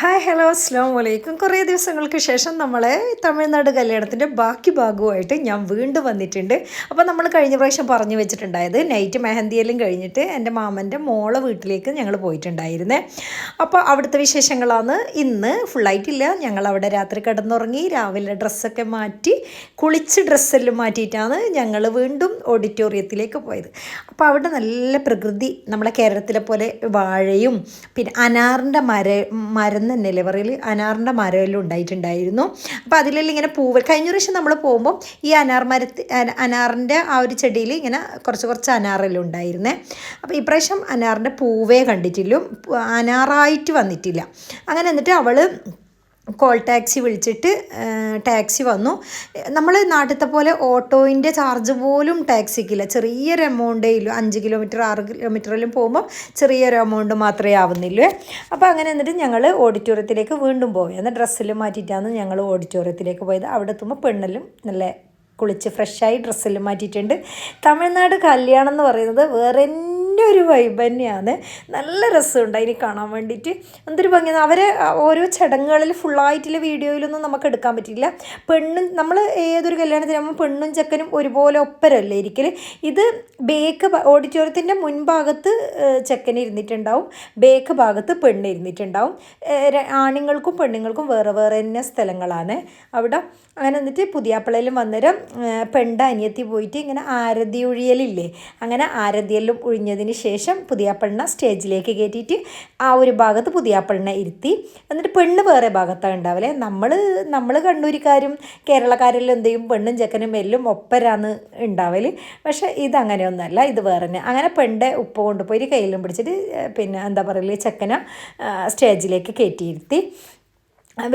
Hi hello അസ്സാം വലൈക്കും കുറേ ദിവസങ്ങൾക്ക് ശേഷം നമ്മളെ തമിഴ്നാട് കല്യാണത്തിന്റെ ബാക്കി ഭാഗവുമായിട്ട് ഞാൻ വീണ്ടും വന്നിട്ടുണ്ട്. അപ്പോൾ നമ്മൾ കഴിഞ്ഞ പ്രാവശ്യം പറഞ്ഞു വെച്ചിട്ടുണ്ടായത് നൈറ്റ് മെഹന്തിയെല്ലാം കഴിഞ്ഞിട്ട് എന്റെ മാമന്റെ മോളെ വീട്ടിലേക്ക് ഞങ്ങൾ പോയിട്ടുണ്ടായിരുന്നേ. അപ്പോൾ അവിടുത്തെ വിശേഷങ്ങളാണ്. ഇന്ന് ഫുള്ളായിട്ടില്ല ഞങ്ങൾ അവിടെ രാത്രി കിടന്നുറങ്ങി രാവിലെ ഡ്രസ്സൊക്കെ മാറ്റി കുളിച്ച് ഡ്രസ്സെല്ലാം മാറ്റിയിട്ടാണ് ഞങ്ങൾ വീണ്ടും ഓഡിറ്റോറിയത്തിലേക്ക് പോയത്. അപ്പോൾ അവിടെ നല്ല പ്രകൃതി നമ്മളെ കേരളത്തിലെ പോലെ വാഴയും പിന്നെ അനാറിന്റെ മര മരം നിലവറയിൽ അനാറിന്റെ മരമെല്ലാം ഉണ്ടായിട്ടുണ്ടായിരുന്നു. അപ്പോൾ അതിലെല്ലാം ഇങ്ങനെ പൂവ് കഴിഞ്ഞ പ്രാവശ്യം നമ്മൾ പോകുമ്പോൾ ഈ അനാർ മരത്തി അനാറിന്റെ ആ ഒരു ചെടിയിൽ ഇങ്ങനെ കുറച്ച് കുറച്ച് അനാറെല്ലാം ഉണ്ടായിരുന്നേ. അപ്പോൾ ഇപ്രാവശ്യം അനാറിന്റെ പൂവേ കണ്ടിട്ടില്ല അനാറായിട്ട് വന്നിട്ടില്ല. അങ്ങനെ എന്നിട്ട് അവൾ കോൾ ടാക്സി വിളിച്ചിട്ട് ടാക്സി വന്നു. നമ്മൾ നാട്ടിലത്തെ പോലെ ഓട്ടോയിന്റെ ചാർജ് പോലും ടാക്സിക്കില്ല ചെറിയൊരു എമൗണ്ടേ ഇല്ലൂ. അഞ്ച് കിലോമീറ്റർ ആറ് കിലോമീറ്ററിലും പോകുമ്പോൾ ചെറിയൊരു എമൗണ്ട് മാത്രമേ ആവുന്നില്ലേ? അപ്പോൾ അങ്ങനെ എന്നിട്ട് ഞങ്ങൾ ഓഡിറ്റോറിയത്തിലേക്ക് വീണ്ടും പോയി. എന്നാൽ ഡ്രസ്സിൽ മാറ്റിയിട്ടാണ് ഞങ്ങൾ ഓഡിറ്റോറിയത്തിലേക്ക് പോയത്. അവിടെ എത്തുമ്പോൾ പെണ്ണിലും നല്ല കുളിച്ച് ഫ്രഷായി ഡ്രസ്സിൽ മാറ്റിയിട്ടുണ്ട്. തമിഴ്നാട് കല്യാണം എന്ന് പറയുന്നത് വേറെ തന്നെ ഒരു വൈബ് തന്നെയാണ്. നല്ല രസമുണ്ട് അതിന് കാണാൻ വേണ്ടിയിട്ട്. എന്തൊരു ഭംഗി അവരെ ഓരോ ചടങ്ങുകളിൽ ഫുള്ളായിട്ടുള്ള വീഡിയോയിലൊന്നും നമുക്ക് എടുക്കാൻ പറ്റില്ല പെണ്ണും നമ്മൾ ഏതൊരു കല്യാണത്തിനാകുമ്പോൾ പെണ്ണും ചെക്കനും ഒരുപോലെ ഒപ്പരല്ലേ ഇരിക്കൽ ഇത് ബേക്ക് ഓഡിറ്റോറിയത്തിന്റെ മുൻഭാഗത്ത് ചെക്കൻ ഇരുന്നിട്ടുണ്ടാവും. ബേക്ക് ഭാഗത്ത് പെണ്ണ് ഇരുന്നിട്ടുണ്ടാവും. ആണുങ്ങൾക്കും പെണ്ണുങ്ങൾക്കും വേറെ വേറെ തന്നെ സ്ഥലങ്ങളാണ്. അവിടെ അങ്ങനെ എന്നിട്ട് പുതിയാപ്പിളയിലും വന്നേരം പെണ്ണ് അനിയത്തി പോയിട്ട് ഇങ്ങനെ ആരതി ഒഴിയലില്ലേ? അങ്ങനെ ആരതിയെല്ലാം ഒഴിഞ്ഞതിന് ശേഷം പുതിയാപ്പിളിനെ സ്റ്റേജിലേക്ക് കയറ്റിയിട്ട് ആ ഒരു ഭാഗത്ത് പുതിയാപ്പിളിനെ ഇരുത്തി. എന്നിട്ട് പെണ്ണ് വേറെ ഭാഗത്താണ് ഉണ്ടാവില്ലേ നമ്മൾ നമ്മൾ കണ്ണൂരിക്കാരും കേരളക്കാരെല്ലാം എന്ത് ചെയ്യും? പെണ്ണും ചെക്കനും എല്ലാം ഒപ്പരാന്ന് ഉണ്ടാവൽ പക്ഷേ ഇതങ്ങനെയൊന്നുമല്ല ഇത് വേറെ തന്നെ അങ്ങനെ പെണ്ണെ ഉപ്പ കൊണ്ടുപോയി കയ്യിലും പിടിച്ചിട്ട് പിന്നെ എന്താ പറയൽ? ചെക്കനെ സ്റ്റേജിലേക്ക് കയറ്റിയിരുത്തി.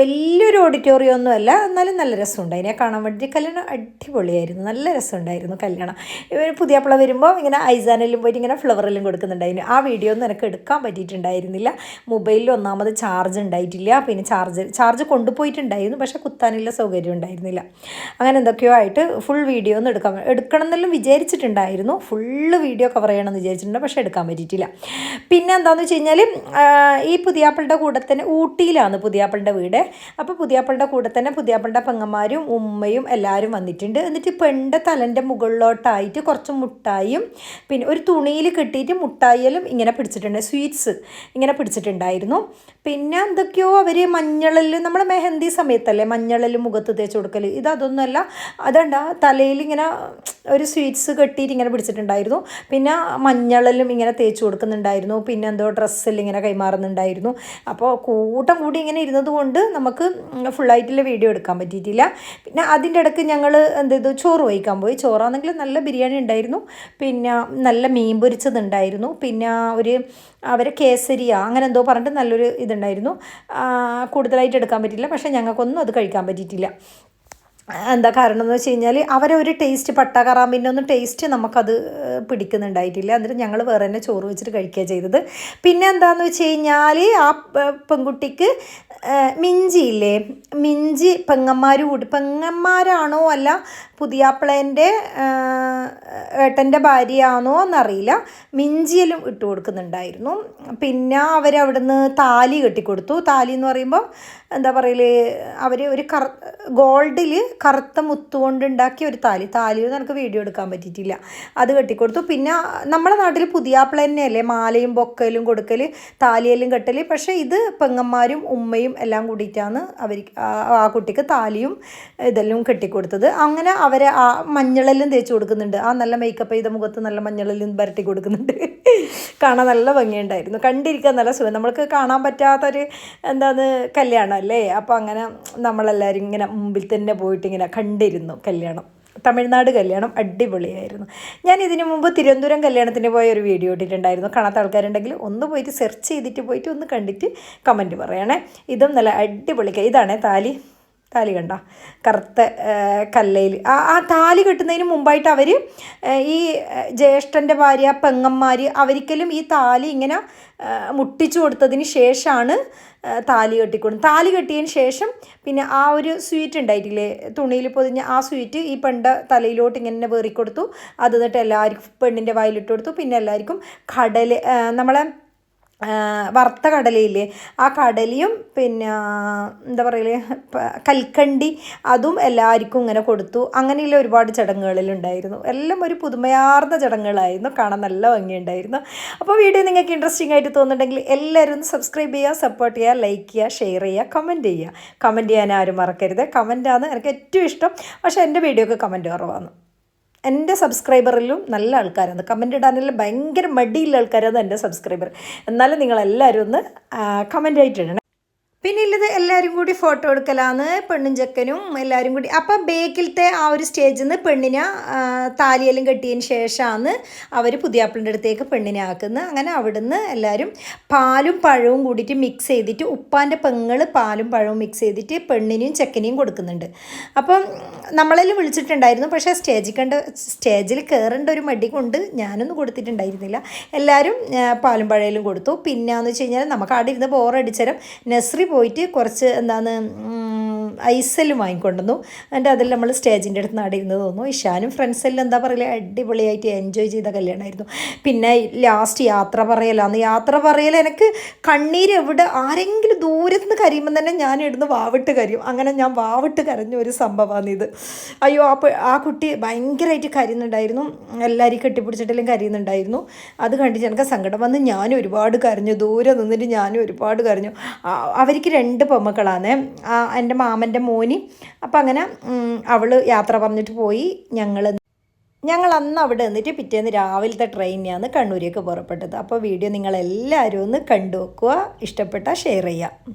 വലിയൊരു ഓഡിറ്റോറിയം ഒന്നുമല്ല എന്നാലും നല്ല രസമുണ്ട്. അതിനെ കാണാൻ വേണ്ടി കല്യാണം അടിപൊളിയായിരുന്നു. നല്ല രസമുണ്ടായിരുന്നു കല്യാണം. ഇവർ പുതിയ അപ്പള വരുമ്പോൾ ഇങ്ങനെ ഐസാനെല്ലാം പോയിട്ട് ഇങ്ങനെ ഫ്ലവറെല്ലാം കൊടുക്കുന്നുണ്ടായിരുന്നു. ആ വീഡിയോ ഒന്നും എനിക്ക് എടുക്കാൻ പറ്റിയിട്ടുണ്ടായിരുന്നില്ല. മൊബൈലിൽ ഒന്നാമത് ചാർജ് ഉണ്ടായിട്ടില്ല. പിന്നെ ചാർജ് ചാർജ് കൊണ്ടുപോയിട്ടുണ്ടായിരുന്നു പക്ഷേ കുത്താനുള്ള സൗകര്യം ഉണ്ടായിരുന്നില്ല. അങ്ങനെ എന്തൊക്കെയോ ആയിട്ട് ഫുൾ വീഡിയോ ഒന്നും എടുക്കാൻ എടുക്കണം എന്നെല്ലാം വിചാരിച്ചിട്ടുണ്ടായിരുന്നു. ഫുള്ള് വീഡിയോ കവർ ചെയ്യണമെന്ന് വിചാരിച്ചിട്ടുണ്ട് പക്ഷേ എടുക്കാൻ പറ്റിയിട്ടില്ല. പിന്നെ എന്താണെന്ന് വെച്ച് കഴിഞ്ഞാൽ ഈ പുതിയാപ്പിളുടെ കൂടെ തന്നെ ഊട്ടിയിലാണ് പുതിയാപ്പിളുടെ വീട്. അപ്പോൾ പുതിയാപ്പളുടെ കൂടെ തന്നെ പുതിയാപ്പളുടെ പെങ്ങന്മാരും ഉമ്മയും എല്ലാവരും വന്നിട്ടുണ്ട്. എന്നിട്ട് പെണ്ണിന്റെ തലന്റെ മുകളിലോട്ടായിട്ട് കുറച്ച് മുട്ടായും പിന്നെ ഒരു തുണിയിൽ കെട്ടിയിട്ട് മുട്ടായിലും ഇങ്ങനെ പിടിച്ചിട്ടുണ്ട്. സ്വീറ്റ്സ് ഇങ്ങനെ പിടിച്ചിട്ടുണ്ടായിരുന്നു. പിന്നെ എന്തൊക്കെയോ അവർ മഞ്ഞളിൽ നമ്മൾ മെഹന്തി സമയത്തല്ലേ മഞ്ഞളിൽ മുഖത്ത് തേച്ച് കൊടുക്കൽ ഇത് അതൊന്നുമല്ല. അതണ്ട തലയിൽ ഇങ്ങനെ ഒരു സ്വീറ്റ്സ് കെട്ടിയിട്ട് ഇങ്ങനെ പിടിച്ചിട്ടുണ്ടായിരുന്നു. പിന്നെ മഞ്ഞളിലും ഇങ്ങനെ തേച്ച് കൊടുക്കുന്നുണ്ടായിരുന്നു. പിന്നെ എന്തോ ഡ്രസ്സിൽ ഇങ്ങനെ കൈമാറുന്നുണ്ടായിരുന്നു. അപ്പോൾ കൂട്ടം കൂടി ഇങ്ങനെ ഇരുന്നത് കൊണ്ട് നമുക്ക് ഫുള്ളായിട്ടുള്ള വീഡിയോ എടുക്കാൻ പറ്റിയിട്ടില്ല. പിന്നെ അതിന്റെ ഇടയ്ക്ക് ഞങ്ങൾ എന്ത് ചെയ്തു? ചോറ് വഹിക്കാൻ പോയി. ചോറാണെങ്കിൽ നല്ല ബിരിയാണി ഉണ്ടായിരുന്നു. പിന്നെ നല്ല മീൻ പൊരിച്ചതുണ്ടായിരുന്നു. പിന്നെ ഒരു അവരെ കേസരിയ അങ്ങനെ എന്തോ പറഞ്ഞിട്ട് നല്ലൊരു ഇതുണ്ടായിരുന്നു. കൂടുതലായിട്ട് എടുക്കാൻ പറ്റിയില്ല. പക്ഷേ ഞങ്ങൾക്കൊന്നും അത് കഴിക്കാൻ പറ്റിയിട്ടില്ല. എന്താ കാരണം എന്ന് വെച്ച് കഴിഞ്ഞാൽ അവരെ ഒരു ടേസ്റ്റ് പട്ട കറാമ്പിന്റെ ഒന്നും ടേസ്റ്റ് നമുക്കത് പിടിക്കുന്നുണ്ടായിട്ടില്ല. എന്നിട്ട് ഞങ്ങൾ വേറെ തന്നെ ചോറ് വെച്ചിട്ട് കഴിക്കുക ചെയ്തത്. പിന്നെ എന്താന്ന് വെച്ച് കഴിഞ്ഞാൽ ആ പെൺകുട്ടിക്ക് മിഞ്ചിയില്ലേ മിഞ്ചി പെങ്ങന്മാർ കൂടി പെങ്ങന്മാരാണോ അല്ല പുതിയാപ്പിളേന്റെ ഏട്ടന്റെ ഭാര്യയാണോ എന്നറിയില്ല. മിഞ്ചിയിലും ഇട്ട് കൊടുക്കുന്നുണ്ടായിരുന്നു. പിന്നെ അവരവിടുന്ന് താലി കെട്ടിക്കൊടുത്തു. താലി എന്ന് പറയുമ്പോൾ എന്താ പറയൽ അവർ ഒരു കറ ഗോൾഡിൽ കറുത്ത മുത്തുകൊണ്ടുണ്ടാക്കിയ ഒരു താലി. താലിയോ നിനക്ക് വീഡിയോ എടുക്കാൻ പറ്റിയിട്ടില്ല. അത് കെട്ടിക്കൊടുത്തു. പിന്നെ നമ്മുടെ നാട്ടിൽ പുതിയാപ്പിള തന്നെയല്ലേ? മാലയും ബൊക്കലും കൊടുക്കൽ താലിയെല്ലാം കെട്ടൽ. പക്ഷേ ഇത് പെങ്ങന്മാരും ഉമ്മയും എല്ലാം കൂടിയിട്ടാണ് അവർ ആ കുട്ടിക്ക് താലിയും ഇതെല്ലാം കെട്ടിക്കൊടുത്തത്. അങ്ങനെ അവരെ ആ മഞ്ഞളെല്ലാം തേച്ച് കൊടുക്കുന്നുണ്ട്. ആ നല്ല മേക്കപ്പ് ചെയ്ത മുഖത്ത് നല്ല മഞ്ഞളെല്ലാം വരട്ടി കൊടുക്കുന്നുണ്ട്. കാണാൻ നല്ല ഭംഗിയുണ്ടായിരുന്നു. കണ്ടിരിക്കാൻ നല്ല സുഖം. നമ്മൾക്ക് കാണാൻ പറ്റാത്തൊരു എന്താണ് കല്യാണം അല്ലേ അപ്പോൾ അങ്ങനെ നമ്മളെല്ലാവരും ഇങ്ങനെ മുമ്പിൽ തന്നെ പോയിട്ടിങ്ങനെ കണ്ടിരുന്നു കല്യാണം. തമിഴ്നാട് കല്യാണം അടിപൊളിയായിരുന്നു. ഞാൻ ഇതിനു മുമ്പ് തിരുവനന്തപുരം കല്യാണത്തിന് പോയ ഒരു വീഡിയോ ഇട്ടിട്ടുണ്ടായിരുന്നു. കാണാത്ത ആൾക്കാരുണ്ടെങ്കിൽ ഒന്ന് പോയിട്ട് സെർച്ച് ചെയ്തിട്ട് പോയിട്ട് ഒന്ന് കണ്ടിട്ട് കമന്റ് പറയണേ. ഇതും നല്ല അടിപൊളി ഇതാണ് താലി. താലി കണ്ട. കറുത്ത കല്ലയിൽ. ആ ആ താലി കെട്ടുന്നതിന് മുമ്പായിട്ട് അവർ ഈ ജ്യേഷ്ഠന്റെ ഭാര്യ പെങ്ങന്മാർ അവർക്കെല്ലാം ഈ താലി ഇങ്ങനെ മുട്ടിച്ചു കൊടുത്തതിന് ശേഷമാണ് താലി കെട്ടിക്കൊടുക്കും താലി കെട്ടിയതിന് ശേഷം പിന്നെ ആ ഒരു സ്വീറ്റ് ഉണ്ടായിട്ടില്ലേ തുണിയിൽ പൊതിഞ്ഞ ആ സ്വീറ്റ് ഈ പെണ്ട തലയിലോട്ട് ഇങ്ങനെ വേറിക്കൊടുത്തു. അത് എന്നിട്ട് എല്ലാവർക്കും പെണ്ണിന്റെ വായിലിട്ട് കൊടുത്തു. പിന്നെ എല്ലാവർക്കും കടൽ നമ്മളെ വറുത്ത കടലയില്ലേ? ആ കടലയും പിന്നെ എന്താ പറയൽ? കൽക്കണ്ടി അതും എല്ലാവർക്കും ഇങ്ങനെ കൊടുത്തു. അങ്ങനെയുള്ള ഒരുപാട് ചടങ്ങുകളിലുണ്ടായിരുന്നു. എല്ലാം ഒരു പുതുമയാർന്ന ചടങ്ങുകളായിരുന്നു. കാണാൻ നല്ല ഭംഗിയുണ്ടായിരുന്നു. അപ്പോൾ വീഡിയോ നിങ്ങൾക്ക് ഇൻട്രസ്റ്റിംഗ് ആയിട്ട് തോന്നുന്നുണ്ടെങ്കിൽ എല്ലാവരും സബ്സ്ക്രൈബ് ചെയ്യുക സപ്പോർട്ട് ചെയ്യുക ലൈക്ക് ചെയ്യുക ഷെയർ ചെയ്യുക കമന്റ് ചെയ്യുക. കമന്റ് ചെയ്യാൻ ആരും മറക്കരുത്. കമന്റാണ് എനിക്ക് ഏറ്റവും ഇഷ്ടം. പക്ഷേ എന്റെ വീഡിയോക്ക് കമന്റ് കുറവാണ്. എന്റെ സബ്സ്ക്രൈബറിലും നല്ല ആൾക്കാരാണ്. കമന്റ് ഇടാനെല്ലാം ഭയങ്കര മടിയുള്ള ആൾക്കാരാണ് എന്റെ സബ്സ്ക്രൈബർ. എന്നാലും നിങ്ങളെല്ലാവരും ഒന്ന് കമന്റ് ആയിട്ടിടണം പിന്നെ ഉള്ളത് എല്ലാവരും കൂടി ഫോട്ടോ എടുക്കലാന്ന് പെണ്ണും ചെക്കനും എല്ലാവരും കൂടി. അപ്പം ബേക്കിലത്തെ ആ ഒരു സ്റ്റേജിൽ നിന്ന് പെണ്ണിനെ താലിയെല്ലാം കെട്ടിയതിന് ശേഷമാണ് അവർ പുതിയാപ്പിളിന്റെ അടുത്തേക്ക് പെണ്ണിനെ ആക്കുന്നത് അങ്ങനെ അവിടുന്ന് എല്ലാവരും പാലും പഴവും കൂടിയിട്ട് മിക്സ് ചെയ്തിട്ട് ഉപ്പാന്റെ പെങ്ങൾ പാലും പഴവും മിക്സ് ചെയ്തിട്ട് പെണ്ണിനെയും ചെക്കനെയും കൊടുക്കുന്നുണ്ട്. അപ്പം നമ്മളെല്ലാം വിളിച്ചിട്ടുണ്ടായിരുന്നു. പക്ഷേ സ്റ്റേജിൽ കണ്ട സ്റ്റേജിൽ കയറേണ്ട ഒരു മടി കൊണ്ട് ഞാനൊന്നും കൊടുത്തിട്ടുണ്ടായിരുന്നില്ല. എല്ലാവരും പാലും പഴയിലും കൊടുത്തു. പിന്നെന്ന് വെച്ച് കഴിഞ്ഞാൽ നമുക്ക് അവിടെ ഇരുന്ന് ബോറടിച്ചരം നെസറി പോയിട്ട് കുറച്ച് എന്താണ് ഐസെല്ലാം വാങ്ങിക്കൊണ്ടുവന്നു. എന്നിട്ട് അതിൽ നമ്മൾ സ്റ്റേജിന്റെ അടുത്ത് അവിടെ ഇരുന്ന് തോന്നുന്നു. ഇഷാനും ഫ്രണ്ട്സെല്ലാം എന്താ പറയുക അടിപൊളിയായിട്ട് എൻജോയ് ചെയ്ത കല്യാണമായിരുന്നു. പിന്നെ ലാസ്റ്റ് യാത്ര പറയലാന്ന് യാത്ര പറയൽ എനിക്ക് കണ്ണീര് എവിടെ ആരെങ്കിലും ദൂരത്ത് നിന്ന് കരയുമ്പോൾ തന്നെ ഞാൻ ഇടുന്ന് വാവിട്ട് കരയും. അങ്ങനെ ഞാൻ വാവിട്ട് കരഞ്ഞ ഒരു സംഭവമാണ് ഇത്. അയ്യോ ആ ആ കുട്ടി ഭയങ്കരമായിട്ട് കരയുന്നുണ്ടായിരുന്നു. എല്ലാവരെയും കെട്ടിപ്പിടിച്ചിട്ടെല്ലാം കരയുന്നുണ്ടായിരുന്നു. അത് കണ്ടിട്ട് എനിക്ക് സങ്കടം വന്ന്. ഞാൻ ഒരുപാട് കരഞ്ഞു. ദൂരെ നിന്നിട്ട് ഞാനും ഒരുപാട് കരഞ്ഞു. അവർക്ക് രണ്ട് പൊമ്മക്കളാണ് എന്റെ മാമന്റെ മോനി. അപ്പം അങ്ങനെ അവൾ യാത്ര പറഞ്ഞിട്ട് പോയി. ഞങ്ങൾ ഞങ്ങൾ അന്ന് അവിടെ നിന്നിട്ട് പിറ്റേന്ന് രാവിലത്തെ ട്രെയിനിനാണ് കണ്ണൂരേക്ക് പുറപ്പെട്ടത്. അപ്പോൾ വീഡിയോ നിങ്ങളെല്ലാവരും ഒന്ന് കണ്ടു ഇഷ്ടപ്പെട്ടാൽ ഷെയർ ചെയ്യുക.